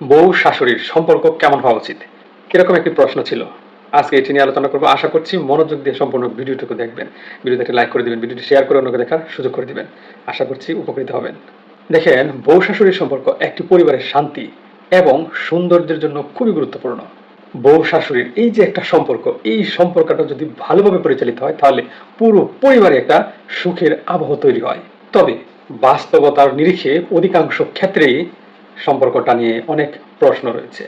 বউ শাশুড়ির সম্পর্ক কেমন হওয়া উচিত? এরকম একটি প্রশ্ন ছিল। আজকে এটি নিয়ে আলোচনা করব। আশা করছি মনোযোগ দিয়ে সম্পূর্ণ ভিডিওটুকু দেখবেন। ভিডিওতে একটি লাইক করে দিবেন, ভিডিওটি শেয়ার করে অন্যকে দেখার সুযোগ করে দিবেন। আশা করছি উপকৃত হবেন। দেখেন, বউ শাশুড়ির সম্পর্ক একটি পরিবারের শান্তি এবং সৌন্দর্যের জন্য খুবই গুরুত্বপূর্ণ। বউ শাশুড়ির এই যে একটা সম্পর্ক, এই সম্পর্কটা যদি ভালোভাবে পরিচালিত হয়, তাহলে পুরো পরিবারে একটা সুখের আবহ তৈরি হয়। তবে বাস্তবতার নিরিখে অধিকাংশ ক্ষেত্রেই সম্পর্কটা নিয়ে অনেক প্রশ্ন রয়েছে।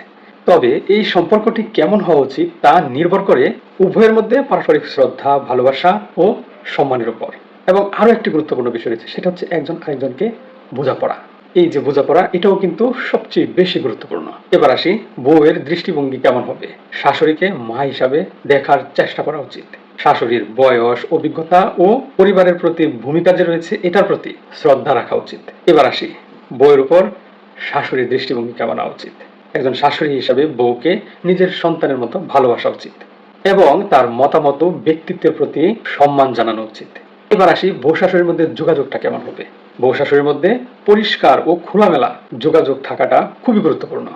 তবে এই সম্পর্কটি কেমন হওয়া উচিত তা নির্ভর করে উভয়ের মধ্যে পারস্পরিক শ্রদ্ধা, ভালোবাসা ও সম্মানের উপর। এবং আরও একটি গুরুত্বপূর্ণ বিষয় রয়েছে, সেটা হচ্ছে একজন আরেকজনকে বোঝাপড়া। এই যে বোঝাপড়া, এটাও কিন্তু সবচেয়ে বেশি গুরুত্বপূর্ণ। এবার আসি, বউয়ের দৃষ্টিভঙ্গি কেমন হবে? শাশুড়িকে মা হিসাবে দেখার চেষ্টা করা উচিত। শাশুড়ির বয়স, অভিজ্ঞতা ও পরিবারের প্রতি ভূমিকা যে রয়েছে, এটার প্রতি শ্রদ্ধা রাখা উচিত। এবার আসি, বউয়ের উপর শাশুড়ির দৃষ্টিভঙ্গি কেমন উচিত। একজন শাশুড়ি হিসাবে বউকে নিজের সন্তানের মতো ভালোবাসা উচিত এবং তার মতামত ব্যক্তিত্বের প্রতি সম্মান জানানো উচিত। এবার আসি বউ শাশুড়ির মধ্যে যোগাযোগটা কেমন হবে? বউ শাশুড়ির মধ্যে পরিষ্কার ও খোলামেলা যোগাযোগ থাকাটা খুবই গুরুত্বপূর্ণ।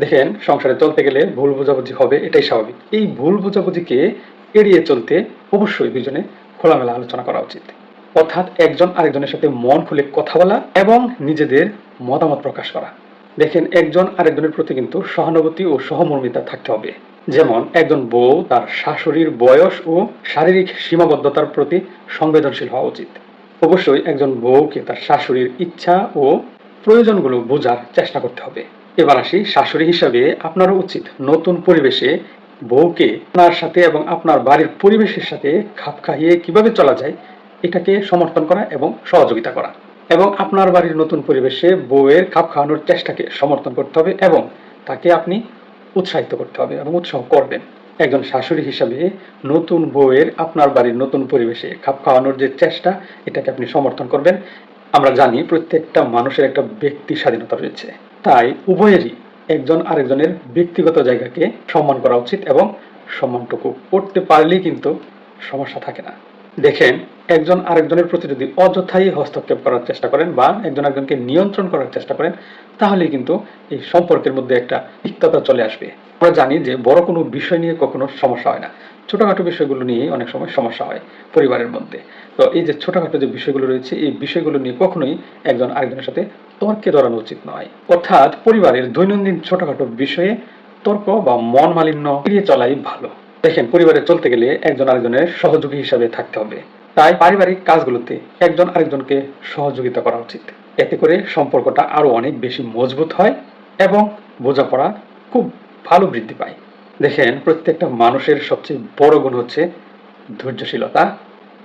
দেখেন, সংসারে চলতে গেলে ভুল বোঝাবুঝি হবে, এটাই স্বাভাবিক। এই ভুল বোঝাবুঝিকে এড়িয়ে চলতে অবশ্যই দুজনে খোলামেলা আলোচনা করা উচিত। অর্থাৎ একজন আরেকজনের সাথে মন খুলে কথা বলা এবং নিজেদের মতামত প্রকাশ করা। দেখেন, একজন আরেকজনের প্রতি কিন্তু সহানুভূতি ও সহমর্মিতা থাকতে হবে। যেমন, একজন বউ তার শাশুড়ির বয়স ও শারীরিক সীমাবদ্ধতার প্রতি সংবেদনশীল হওয়া উচিত। অবশ্যই একজন বউকে তার শাশুড়ির ইচ্ছা ও প্রয়োজনগুলো বোঝার চেষ্টা করতে হবে। এবার আসি শাশুড়ি হিসাবে আপনারও উচিত নতুন পরিবেশে বউকে আপনার সাথে এবং আপনার বাড়ির পরিবেশের সাথে খাপ খাইয়ে কীভাবে চলা যায়, এটাকে সমর্থন করা এবং সহযোগিতা করা। এবং আপনার বাড়ির নতুন পরিবেশে বউয়ের খাপ খাওয়ানোর চেষ্টাকে সমর্থন করতে হবে এবং তাকে আপনি উৎসাহিত করতে হবে এবং উৎসাহ করবেন। একজন শাশুড়ি হিসাবে নতুন বউয়ের আপনার বাড়ির নতুন পরিবেশে খাপ খাওয়ানোর যে চেষ্টা, এটাকে আপনি সমর্থন করবেন। আমরা জানি প্রত্যেকটা মানুষের একটা ব্যক্তি স্বাধীনতা রয়েছে। তাই উভয়েরই একজন আরেকজনের ব্যক্তিগত জায়গাকে সম্মান করা উচিত এবং সম্মানটুকু করতে পারলেই কিন্তু সমস্যা থাকে না। দেখেন, একজন আরেকজনের প্রতি যদি অযথাই হস্তক্ষেপ করার চেষ্টা করেন বা একজন একজনকে নিয়ন্ত্রণ করার চেষ্টা করেন তাহলে কিন্তু এই সম্পর্কের মধ্যে একটা তিক্ততা চলে আসবে। আমরা জানি যে বড় কোনো বিষয় নিয়ে কখনো সমস্যা হয় না। ছোটখাটো বিষয়গুলো নিয়ে অনেক সময় সমস্যা হয় পরিবারের মধ্যে। তো এই যে ছোটখাটো যে বিষয়গুলো রয়েছে, এই বিষয়গুলো নিয়ে কখনোই একজন আরেকজনের সাথে তর্কে জড়ানো উচিত নয়। অর্থাৎ পরিবারের দৈনন্দিন ছোটখাটো বিষয়ে তর্ক বা মন মালিন্য এড়িয়ে চলাই ভালো। দেখেন পরিবারে চলতে গেলে একজন আরেকজনের সহযোগী হিসাবে থাকতে হবে। তাই পারিবারিক কাজগুলোতে একজন আরেকজনকে সহযোগিতা করা উচিত। এতে করে সম্পর্কটা আরও অনেক বেশি মজবুত হয় এবং বোঝাপড়া খুব ভালো বৃদ্ধি পায়। দেখেন, প্রত্যেকটা মানুষের সবচেয়ে বড় গুণ হচ্ছে ধৈর্যশীলতা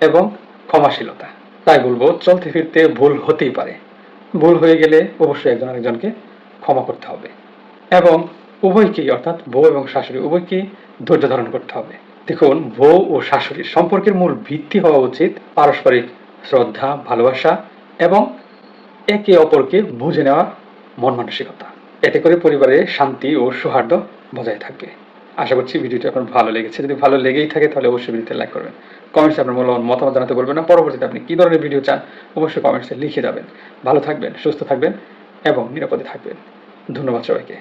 এবং ক্ষমাশীলতা। তাই বলব, চলতে ফিরতে ভুল হতেই পারে। ভুল হয়ে গেলে অবশ্যই একজন আরেকজনকে ক্ষমা করতে হবে। এবং উভয়কেই অর্থাৎ বউ এবং শাশুড়ি উভয়কেই ধৈর্য ধারণ করতে হবে। দেখুন, বউ ও শাশুড়ির সম্পর্কের মূল ভিত্তি হওয়া উচিত পারস্পরিক শ্রদ্ধা, ভালোবাসা এবং একে অপরকে বুঝে নেওয়া মন মানসিকতা এতে করে পরিবারে শান্তি ও সৌহার্দ্য বজায় থাকবে। আশা করছি ভিডিওটি আপনার ভালো লেগেছে। যদি ভালো লেগেই থাকে তাহলে অবশ্যই ভিডিওতে লাইক করবেন। কমেন্টসে আপনার মূল্যবান মতামত জানাতে বলবেন না। পরবর্তীতে আপনি কী ধরনের ভিডিও চান অবশ্যই কমেন্টসে লিখে যাবেন। ভালো থাকবেন, সুস্থ থাকবেন এবং নিরাপদে থাকবেন। ধন্যবাদ সবাইকে।